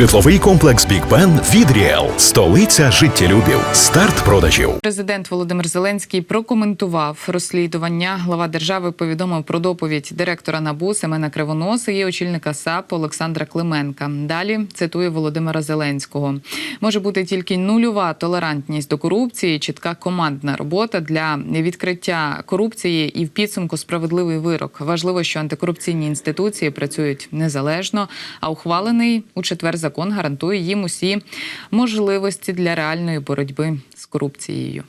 Житловий комплекс Бік Бен від Ріел. Столиця життєлюбів. Старт продажів. Президент Володимир Зеленський прокоментував розслідування. Глава держави повідомив про доповідь директора НАБУ Семена Кривоноса і очільника САП Олександра Клименка. Далі цитує Володимира Зеленського: може бути тільки нульова толерантність до корупції, чітка командна робота для відкриття корупції і в підсумку справедливий вирок. Важливо, що антикорупційні інституції працюють незалежно, а ухвалений у четвер закон гарантує їм усі можливості для реальної боротьби з корупцією.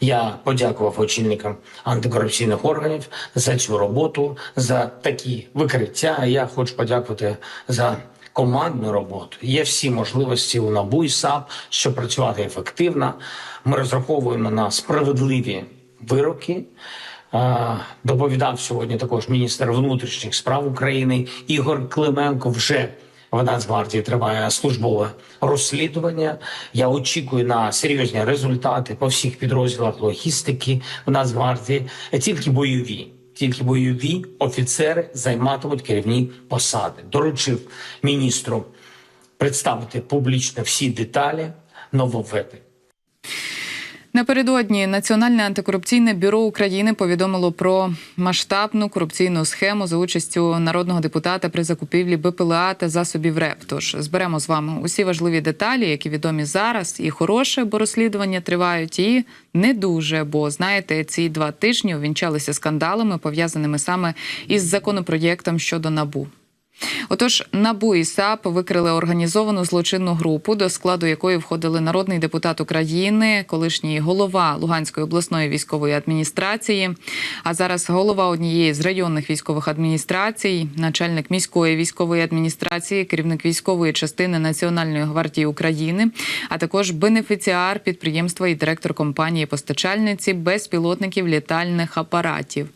Я подякував очільникам антикорупційних органів за цю роботу, за такі викриття. Я хочу подякувати за командну роботу. Є всі можливості у НАБУ і САП, щоб працювати ефективно. Ми розраховуємо на справедливі вироки. Доповідав сьогодні також міністр внутрішніх справ України Ігор Клименко. Вже в Нацгвардії триває службове розслідування. Я очікую на серйозні результати по всіх підрозділах логістики в Нацгвардії. Тільки бойові, тільки бойові офіцери займатимуть керівні посади. Доручив міністру представити публічно всі деталі нововведень. Напередодні Національне антикорупційне бюро України повідомило про масштабну корупційну схему за участю народного депутата при закупівлі БПЛА та засобів РЕП. Тож зберемо з вами усі важливі деталі, які відомі зараз, і хороше, бо розслідування тривають, і не дуже. Бо знаєте, ці два тижні увінчалися скандалами, пов'язаними саме із законопроєктом щодо набу. Отож, НАБУ і САП викрили організовану злочинну групу, до складу якої входили народний депутат України, колишній голова Луганської обласної військової адміністрації, а зараз голова однієї з районних військових адміністрацій, начальник міської військової адміністрації, керівник військової частини Національної гвардії України, а також бенефіціар підприємства і директор компанії постачальниці безпілотників літальних апаратів.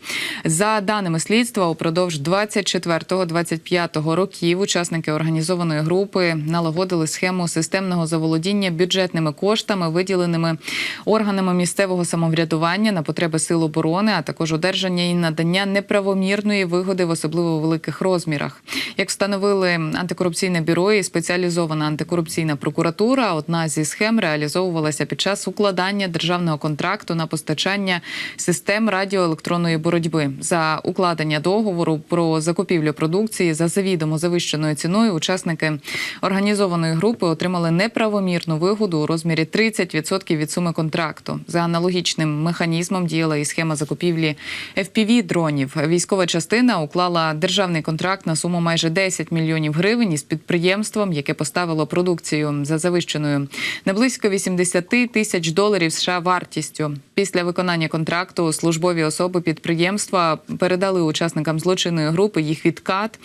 За даними слідства, упродовж 24-25 років учасники організованої групи налагодили схему системного заволодіння бюджетними коштами, виділеними органами місцевого самоврядування на потреби сил оборони, а також одержання і надання неправомірної вигоди в особливо великих розмірах. Як встановили антикорупційне бюро і спеціалізована антикорупційна прокуратура, одна зі схем реалізовувалася під час укладання державного контракту на постачання систем радіоелектронної боротьби за укладення договору про закупівлю продукції за завідомо завищеною ціною. Учасники організованої групи отримали неправомірну вигоду у розмірі 30% від суми контракту. За аналогічним механізмом діяла і схема закупівлі fpv дронів. Військова частина уклала державний контракт на суму майже 10 мільйонів гривень із підприємством, яке поставило продукцію за завищеною на близько 80 тисяч доларів США вартістю. Після виконання контракту службові особи підприємства передали учасникам злочинної групи їх відкат.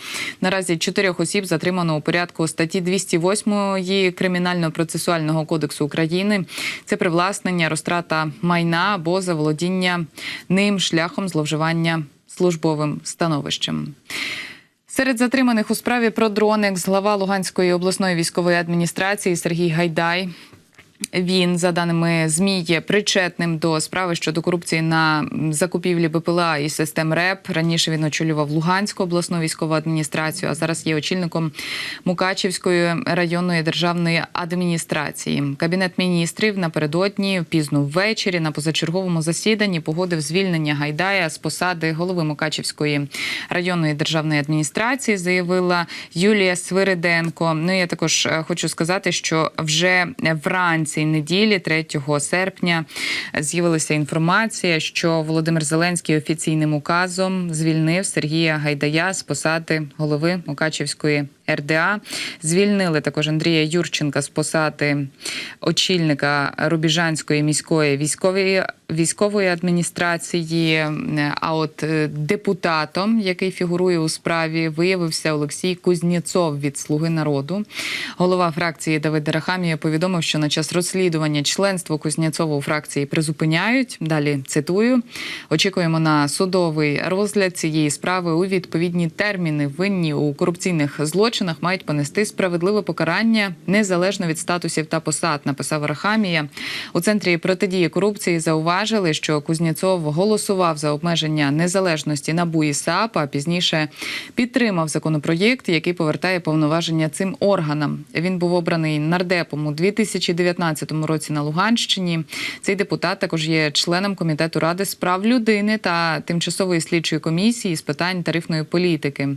Наразі чотирьох осіб затримано у порядку статті 208 Кримінально-процесуального кодексу України. Це привласнення, розтрата майна або заволодіння ним шляхом зловживання службовим становищем. Серед затриманих у справі про дрони екс-глава Луганської обласної військової адміністрації Сергій Гайдай. Він, за даними ЗМІ, є причетним до справи щодо корупції на закупівлі БПЛА і систем РЕП. Раніше він очолював Луганську обласну військову адміністрацію, а зараз є очільником Мукачівської районної державної адміністрації. Кабінет міністрів напередодні пізно ввечері на позачерговому засіданні погодив звільнення Гайдая з посади голови Мукачівської районної державної адміністрації. Заявила Юлія Свириденко. Ну я також е, хочу сказати, що вже вранці цієї неділі, 3 серпня, з'явилася інформація, що Володимир Зеленський офіційним указом звільнив Сергія Гайдая з посади голови Мукачівської РДА. Звільнили також Андрія Юрченка з посади очільника Рубіжанської міської військової військової адміністрації. А от е, депутатом, який фігурує у справі, виявився Олексій Кузнєцов від Слуги народу. Голова фракції Давид Дарахамія повідомив, що на час розслідування членство Кузнєцова у фракції призупиняють. Далі цитую: очікуємо на судовий розгляд цієї справи у відповідні терміни винні у корупційних злочинах злочинах мають понести справедливе покарання незалежно від статусів та посад. Написав Рахамія. У центрі протидії корупції зауважили, що Кузнєцов голосував за обмеження незалежності НАБУ і САП, а пізніше підтримав законопроєкт, який повертає повноваження цим органам. Він був обраний нардепом у 2019 році на Луганщині. Цей депутат також є членом комітету ради з прав людини та тимчасової слідчої комісії з питань тарифної політики.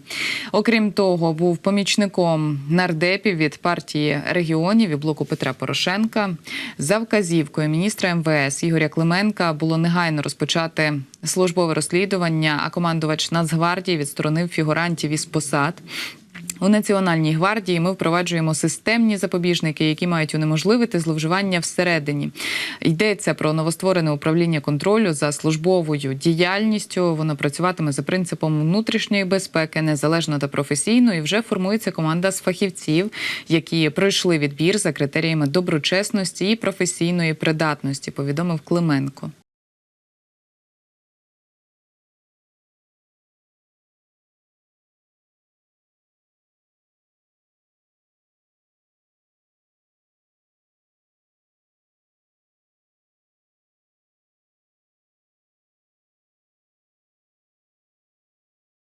Окрім того, був помічником нардепів від партії регіонів і блоку Петра Порошенка. За вказівкою міністра МВС Ігоря Клименка було негайно розпочати службове розслідування, а командувач Нацгвардії відсторонив фігурантів із посад. У Національній гвардії ми впроваджуємо системні запобіжники, які мають унеможливити зловживання всередині. Йдеться про новостворене управління контролю за службовою діяльністю. Воно працюватиме за принципом внутрішньої безпеки, незалежно та професійно. І вже формується команда з фахівців, які пройшли відбір за критеріями доброчесності і професійної придатності. Повідомив Клименко.